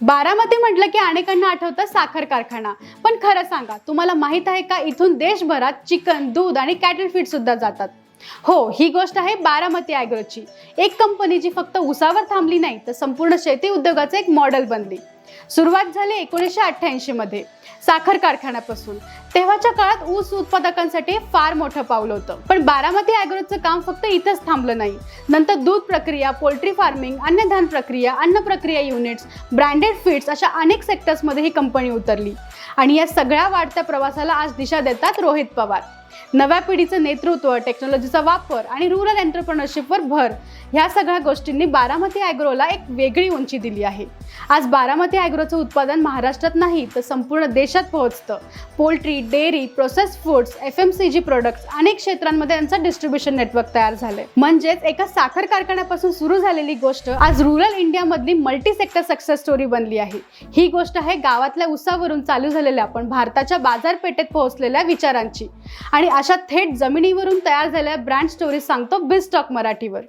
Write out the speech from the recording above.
बारामती म्हटलं की अनेकांना आठवतं साखर कारखाना. पण खरं सांगा तुम्हाला माहीत आहे का इथून देशभरात चिकन दूध आणि कॅटल फीड सुद्धा जातात? हो ही गोष्ट आहे बारामती ॲग्रोची. एक कंपनी जी फक्त उसावर थांबली नाही तर संपूर्ण शेती उद्योगाचं एक मॉडेल बनली. सुरुवात झाली एकोणीसशे अठ्ठ्याऐंशी मध्ये. साखर कारखान्यापासून. तेव्हाच्या काळात ऊस उत्पादकांसाठी फार मोठं पाऊल होतं. पण बारामती ॲग्रोचं काम फक्त इथंच थांबलं नाही. नंतर दूध प्रक्रिया पोल्ट्री फार्मिंग अन्नधान प्रक्रिया अन्न प्रक्रिया युनिट्स ब्रँडेड फीड्स अशा अनेक सेक्टर्समध्ये ही कंपनी उतरली. आणि या सगळ्या वाढत्या प्रवासाला आज दिशा देतात रोहित पवार. नव्या पिढीचं नेतृत्व टेक्नॉलॉजीचा वापर आणि रुरल एंटरप्रनरशिपवर भर ह्या सगळ्या गोष्टींनी बारामती ॲग्रोला एक वेगळी उंची दिली आहे. आज बारामती ॲग्रोचं उत्पादन महाराष्ट्रात नाही तर संपूर्ण देशात पोहोचतं. Poultry dairy process foods F M C G products अनेक क्षेत्रांमध्ये यांचं डिस्ट्रीब्युशन नेटवर्क तयार झालंय. म्हणजेच एका साखर कारखान्यापासून सुरू झालेली गोष्ट आज रुरल इंडियामधली मल्टी सेक्टर सक्सेस स्टोरी बनली आहे. ही गोष्ट आहे गावातल्या उसावरून चालू झालेल्या पण भारताच्या बाजारपेठेत पोहोचलेल्या विचारांची. आणि अशा थेट जमिनीवरून तयार झालेल्या ब्रँड स्टोरीज सांगतो बिस्टॉक मराठीवर.